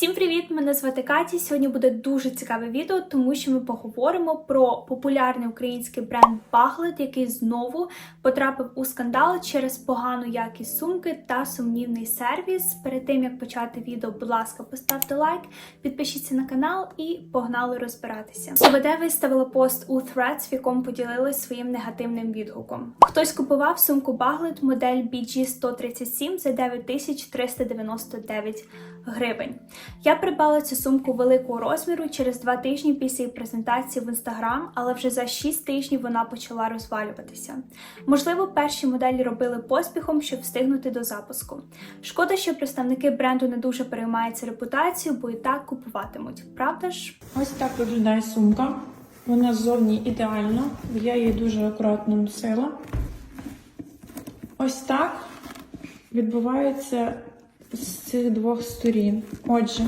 Всім привіт! Мене звати Катя. Сьогодні буде дуже цікаве відео, тому що ми поговоримо про популярний український бренд Баглет, який знову потрапив у скандал через погану якість сумки та сумнівний сервіс. Перед тим як почати відео, будь ласка, поставте лайк, підпишіться на канал і погнали розбиратися. СВД виставила пост у Threads, в якому поділилась своїм негативним відгуком. Хтось купував сумку Баглет модель BG 137 за 9399 гривень. Я придбала цю сумку великого розміру через два тижні після її презентації в інстаграм, але вже за 6 тижнів вона почала розвалюватися. Можливо, перші моделі робили поспіхом, щоб встигнути до запуску. Шкода, що представники бренду не дуже переймаються репутацією, бо і так купуватимуть. Правда ж? Ось так виглядає сумка. Вона ззовні ідеальна, я її дуже акуратно носила. Ось так відбувається з цих двох сторін. Отже,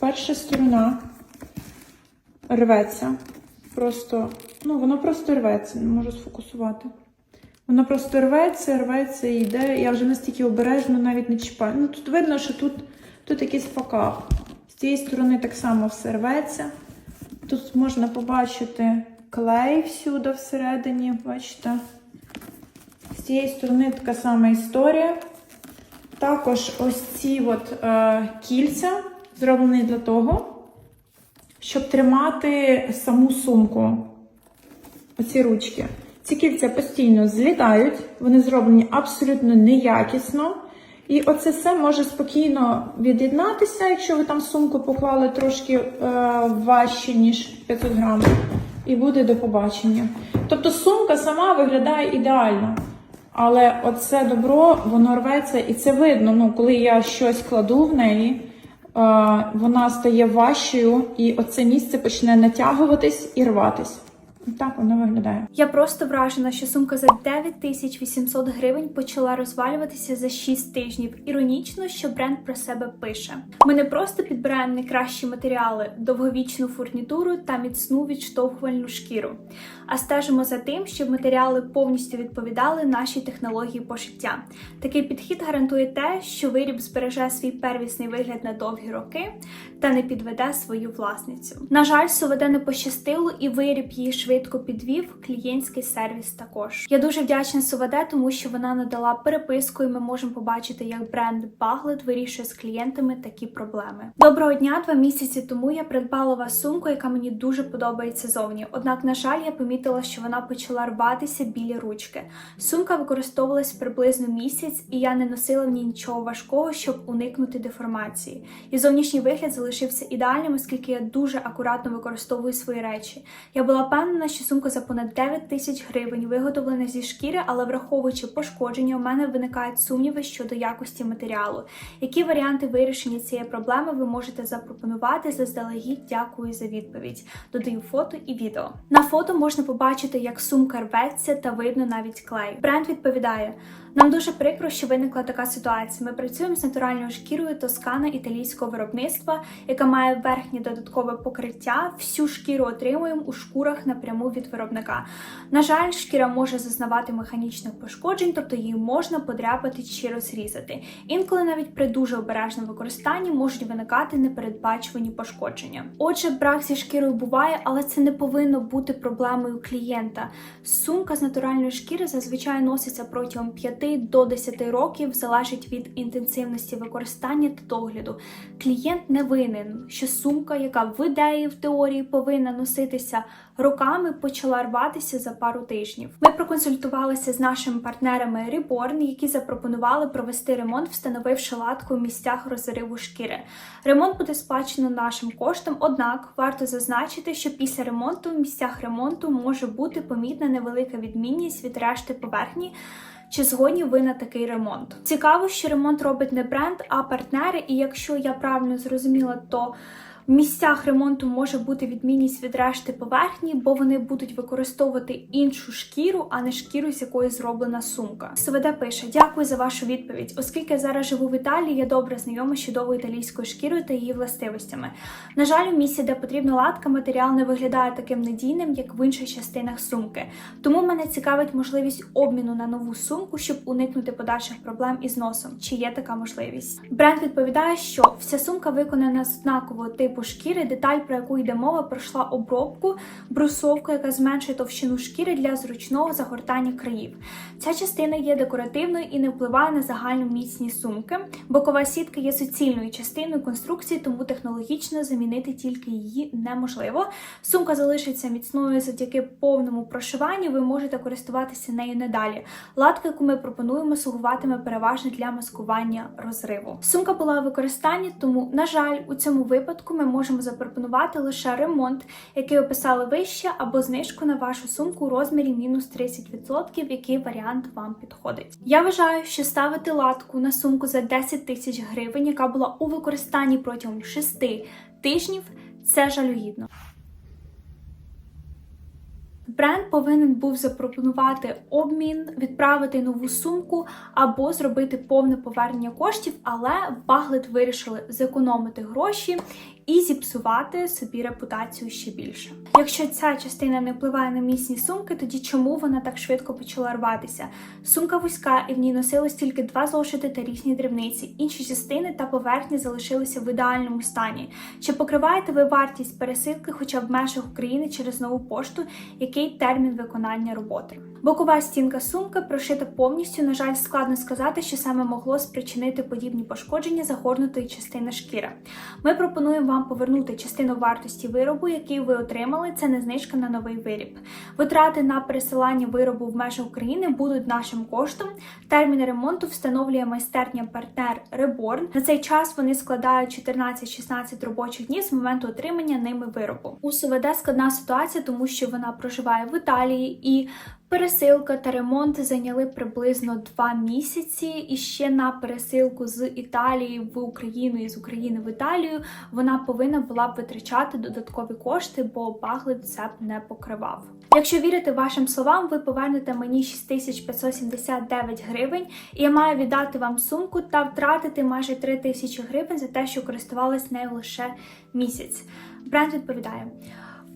перша сторона рветься. Просто, ну, воно просто рветься, не можу сфокусувати. Воно просто рветься, рветься і йде. Я вже настільки обережно навіть не чіпаю. Ну тут видно, що тут, тут якийсь факап. З цієї сторони так само все рветься. Тут можна побачити клей всюди всередині, бачите. З цієї сторони така сама історія. Також ось ці от, е, кільця зроблені для того, щоб тримати саму сумку. Оці ручки. Ці кільця постійно злітають, вони зроблені абсолютно неякісно. І оце все може спокійно від'єднатися, якщо ви там сумку поклали трошки е, важче, ніж 500 грамів, і буде до побачення. Тобто сумка сама виглядає ідеально. Але оце добро, воно рветься, і це видно. Ну, коли я щось кладу в неї, е, вона стає важчою, і оце місце почне натягуватись і рватись. Так воно виглядає. Я просто вражена, що сумка за 9800 гривень почала розвалюватися за 6 тижнів. Іронічно, що бренд про себе пише: ми не просто підбираємо найкращі матеріали, довговічну фурнітуру та міцну відштовхувальну шкіру, а стежимо за тим, щоб матеріали повністю відповідали нашій технології пошиття. Такий підхід гарантує те, що виріб збереже свій первісний вигляд на довгі роки та не підведе свою власницю. На жаль, Соведе не пощастило, і виріб її швидко підвів. Клієнтський сервіс також. Я дуже вдячна Соведе, тому що вона надала переписку, і ми можемо побачити, як бренд Баглет вирішує з клієнтами такі проблеми. Доброго дня! Два місяці тому я придбала вас сумку, яка мені дуже подобається зовні. Однак, на жаль, я помітила, що вона почала рватися біля ручки. Сумка використовувалась приблизно місяць, і я не носила в ній нічого важкого, щоб уникнути деформації. І зовнішній вигляд залишився ідеальним, оскільки я дуже акуратно використовую свої речі. Я була впевнена, що сумка за понад 9 тисяч гривень виготовлена зі шкіри, але враховуючи пошкодження, у мене виникають сумніви щодо якості матеріалу. Які варіанти вирішення цієї проблеми ви можете запропонувати заздалегідь? Дякую за відповідь. Додаю фото і відео. На фото можна побачити, як сумка рветься та видно навіть клей. Бренд відповідає. Нам дуже прикро, що виникла така ситуація. Ми працюємо з натуральною шкірою тоскана італійського виробництва, яка має верхнє додаткове покриття. Всю шкіру отримуємо у шкурах напряму від виробника. На жаль, шкіра може зазнавати механічних пошкоджень, тобто її можна подряпати чи розрізати. Інколи навіть при дуже обережному використанні можуть виникати непередбачувані пошкодження. Отже, брак зі шкірою буває, але це не повинно бути проблемою клієнта. Сумка з натуральної шкіри зазвичай носиться протягом 5 до 10 років, залежить від інтенсивності використання та догляду. Клієнт не винен, що сумка, яка в ідеї в теорії повинна носитися роками, почала рватися за пару тижнів. Ми проконсультувалися з нашими партнерами Reborn, які запропонували провести ремонт, встановивши латку в місцях розриву шкіри. Ремонт буде сплачено нашим коштом, однак варто зазначити, що після ремонту в місцях ремонту може бути помітна невелика відмінність від решти поверхні. Чи згодні ви на такий ремонт? Цікаво, що ремонт робить не бренд, а партнери. І якщо я правильно зрозуміла, то місцях ремонту може бути відмінність від решти поверхні, бо вони будуть використовувати іншу шкіру, а не шкіру, з якої зроблена сумка. СВД пише: Дякую за вашу відповідь. Оскільки я зараз живу в Італії, я добре знайома з чудовою італійською шкірою та її властивостями. На жаль, у місці, де потрібна латка, матеріал не виглядає таким надійним, як в інших частинах сумки. Тому мене цікавить можливість обміну на нову сумку, щоб уникнути подальших проблем із носом. Чи є така можливість? Бренд відповідає, що вся сумка виконана з однакового типу шкіри. Деталь, про яку йде мова, пройшла обробку, брусовку, яка зменшує товщину шкіри для зручного загортання країв. Ця частина є декоративною і не впливає на загальну міцність сумки. Бокова сітка є суцільною частиною конструкції, тому технологічно замінити тільки її неможливо. Сумка залишиться міцною завдяки повному прошиванню. Ви можете користуватися нею надалі. Латка, яку ми пропонуємо, слугуватиме переважно для маскування розриву. Сумка була у використанні, тому, на жаль, у цьому випадку ми можемо запропонувати лише ремонт, який описали вище, або знижку на вашу сумку у розмірі мінус 30%, який варіант вам підходить. Я вважаю, що ставити латку на сумку за 10 тисяч гривень, яка була у використанні протягом 6 тижнів, це жалюгідно. Бренд повинен був запропонувати обмін, відправити нову сумку або зробити повне повернення коштів, але Баглет вирішили зекономити гроші і зіпсувати собі репутацію ще більше. Якщо ця частина не впливає на міцність сумки, тоді чому вона так швидко почала рватися? Сумка вузька і в ній носилось тільки два зошити та різні дрібниці. Інші частини та поверхні залишилися в ідеальному стані. Чи покриваєте ви вартість пересилки хоча б в межах України через нову пошту? Який термін виконання роботи? Бокова стінка сумки прошита повністю. На жаль, складно сказати, що саме могло спричинити подібні пошкодження загорнутої частини шкіри. Ми пропонуємо вам повернути частину вартості виробу, який ви отримали. Це не знижка на новий виріб. Витрати на пересилання виробу в межах України будуть нашим коштом. Термін ремонту встановлює майстерня партнер Reborn. На цей час вони складають 14-16 робочих днів з моменту отримання ними виробу. У СВД складна ситуація, тому що вона проживає в Італії і. Пересилка та ремонт зайняли приблизно два місяці, і ще на пересилку з Італії в Україну і з України в Італію вона повинна була б витрачати додаткові кошти, бо Баглет це б не покривав. Якщо вірити вашим словам, ви повернете мені 6579 гривень, і я маю віддати вам сумку та втратити майже 3000 гривень за те, що користувалась нею лише місяць. Бренд відповідає.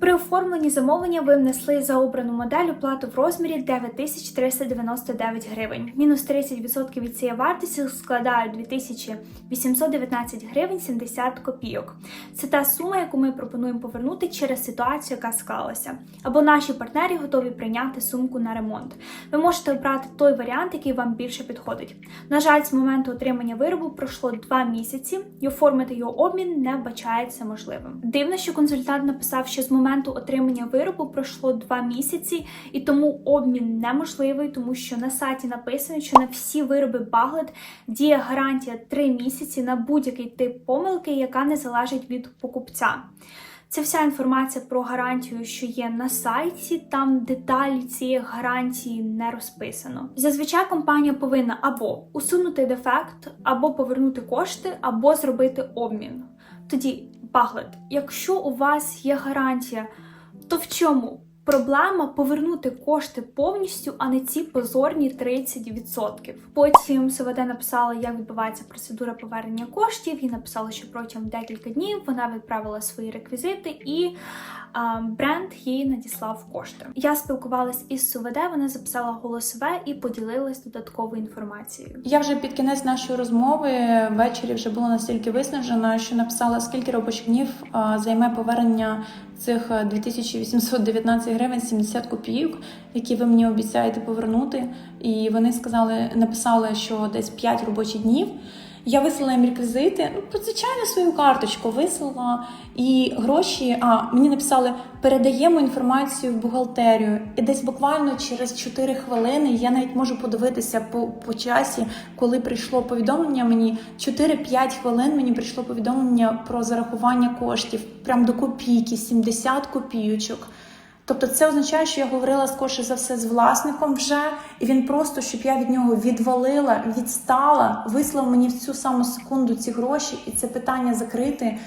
При оформленні замовлення ви внесли за обрану модель оплату в розмірі 9399 гривень. Мінус 30% від цієї вартості складають 2819 гривень 70 копійок. Це та сума, яку ми пропонуємо повернути через ситуацію, яка склалася. Або наші партнери готові прийняти сумку на ремонт. Ви можете обрати той варіант, який вам більше підходить. На жаль, з моменту отримання виробу пройшло 2 місяці, і оформити його обмін не вбачається можливим. Дивно, що консультант написав, що з моменту отримання виробу пройшло 2 місяці, і тому обмін неможливий, тому що на сайті написано, що на всі вироби Баглет діє гарантія 3 місяці на будь-який тип помилки, яка не залежить від покупця. Це вся інформація про гарантію, що є на сайті. Там деталі цієї гарантії не розписано. Зазвичай компанія повинна або усунути дефект, або повернути кошти, або зробити обмін. Тоді, Баглет, якщо у вас є гарантія, то в чому проблема повернути кошти повністю, а не ці позорні 30%? Потім СВД написала, як відбувається процедура повернення коштів, і написала, що протягом декілька днів вона відправила свої реквізити і бренд їй надіслав кошти. Я спілкувалась із СУВД, вона записала голосове і поділилась додатковою інформацією. Я вже під кінець нашої розмови ввечері вже була настільки виснажена, що написала, скільки робочих днів займе повернення цих е, 2819 гривень 70 копійок, які ви мені обіцяєте повернути. І вони сказали, написали, що десь 5 робочих днів. Я вислала їм реквізити, ну, звичайно, свою карточку вислала і гроші. А мені написали, передаємо інформацію в бухгалтерію. І десь буквально через 4 хвилини я навіть можу подивитися по, по часі, коли прийшло повідомлення. Мені 4-5 хвилин мені прийшло повідомлення про зарахування коштів, прям до копійки, 70 копійочок. Тобто це означає, що я говорила скорше за все з власником вже, і він просто, щоб я від нього відвалила, відстала, вислав мені в цю саму секунду ці гроші, і це питання закрити.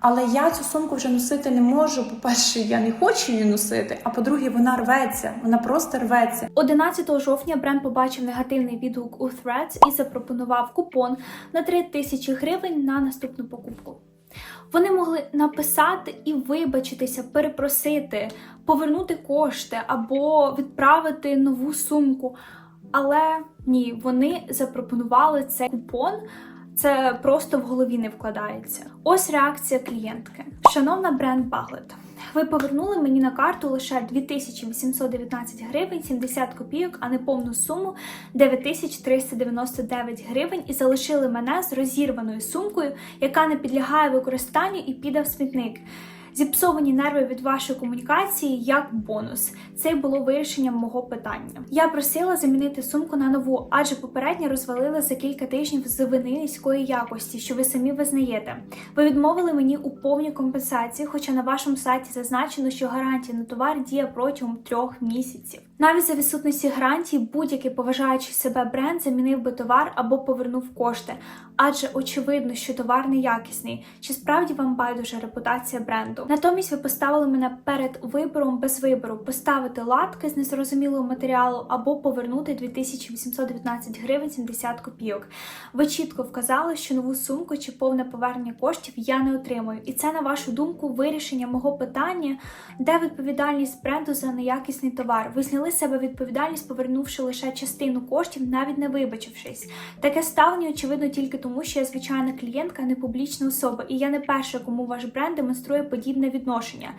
Але я цю сумку вже носити не можу. По-перше, я не хочу її носити, а по-друге, вона рветься, вона просто рветься. 11 жовтня бренд побачив негативний відгук у Threads і запропонував купон на 3 тисячі гривень на наступну покупку. Вони могли написати і вибачитися, перепросити, повернути кошти або відправити нову сумку. Але ні, вони запропонували цей купон. Це просто в голові не вкладається. Ось реакція клієнтки. Шановна бренд Баглет, ви повернули мені на карту лише 2819 гривень 70 копійок, а не повну суму 9399 гривень і залишили мене з розірваною сумкою, яка не підлягає використанню і піде в смітник. Зіпсовані нерви від вашої комунікації як бонус. Це було вирішенням мого питання. Я просила замінити сумку на нову, адже попередня розвалила за кілька тижнів з вини низької якості, що ви самі визнаєте. Ви відмовили мені у повній компенсації, хоча на вашому сайті зазначено, що гарантія на товар діє протягом трьох місяців. Навіть за відсутності гарантії будь-який поважаючий себе бренд замінив би товар або повернув кошти, адже очевидно, що товар неякісний. Чи справді вам байдуже репутація бренду? Натомість ви поставили мене перед вибором без вибору: поставити латки з незрозумілого матеріалу або повернути 2819 гривень 70 копійок. Ви чітко вказали, що нову сумку чи повне повернення коштів я не отримую, і це на вашу думку вирішення мого питання, де відповідальність бренду за неякісний товар. Ви зняли з себе відповідальність, повернувши лише частину коштів, навіть не вибачившись. Таке ставлення очевидно тільки тому, що я звичайна клієнтка, а не публічна особа, і я не перша, кому ваш бренд демонструє подібне відношення.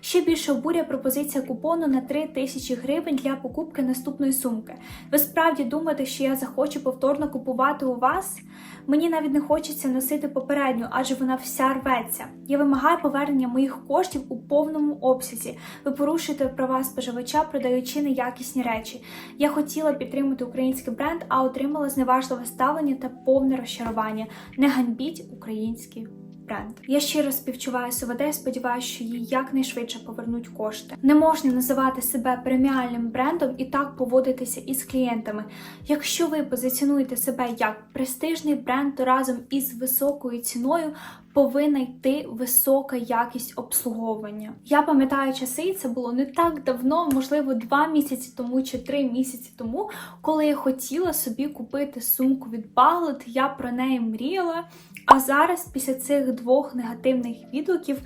Ще більше обурює пропозиція купону на 3 тисячі гривень для покупки наступної сумки. Ви справді думаєте, що я захочу повторно купувати у вас? Мені навіть не хочеться носити попередню, адже вона вся рветься. Я вимагаю повернення моїх коштів у повному обсязі. Ви порушуєте права споживача, продаючи неякісні речі. Я хотіла підтримати український бренд, а отримала зневажливе ставлення та повне розчарування. Не ганьбіть український бренд. Я щиро співчуваю СВД сподіваюся, що їй якнайшвидше повернуть кошти. Не можна називати себе преміальним брендом і так поводитися із клієнтами. Якщо ви позиціонуєте себе як престижний бренд, то разом із високою ціною повинна йти висока якість обслуговування. Я пам'ятаю часи, це було не так давно, можливо, два місяці тому чи три місяці тому, коли я хотіла собі купити сумку від Baglet, я про неї мріяла. А зараз, після цих двох негативних відгуків,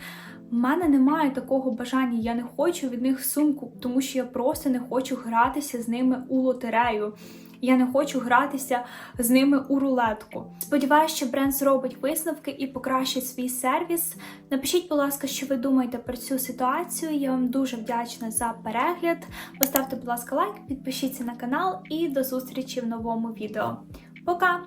в мене немає такого бажання. Я не хочу від них сумку, тому що я просто не хочу гратися з ними у лотерею. Я не хочу гратися з ними у рулетку. Сподіваюсь, що бренд зробить висновки і покращить свій сервіс. Напишіть, будь ласка, що ви думаєте про цю ситуацію. Я вам дуже вдячна за перегляд. Поставте, будь ласка, лайк, підпишіться на канал і до зустрічі в новому відео. Пока!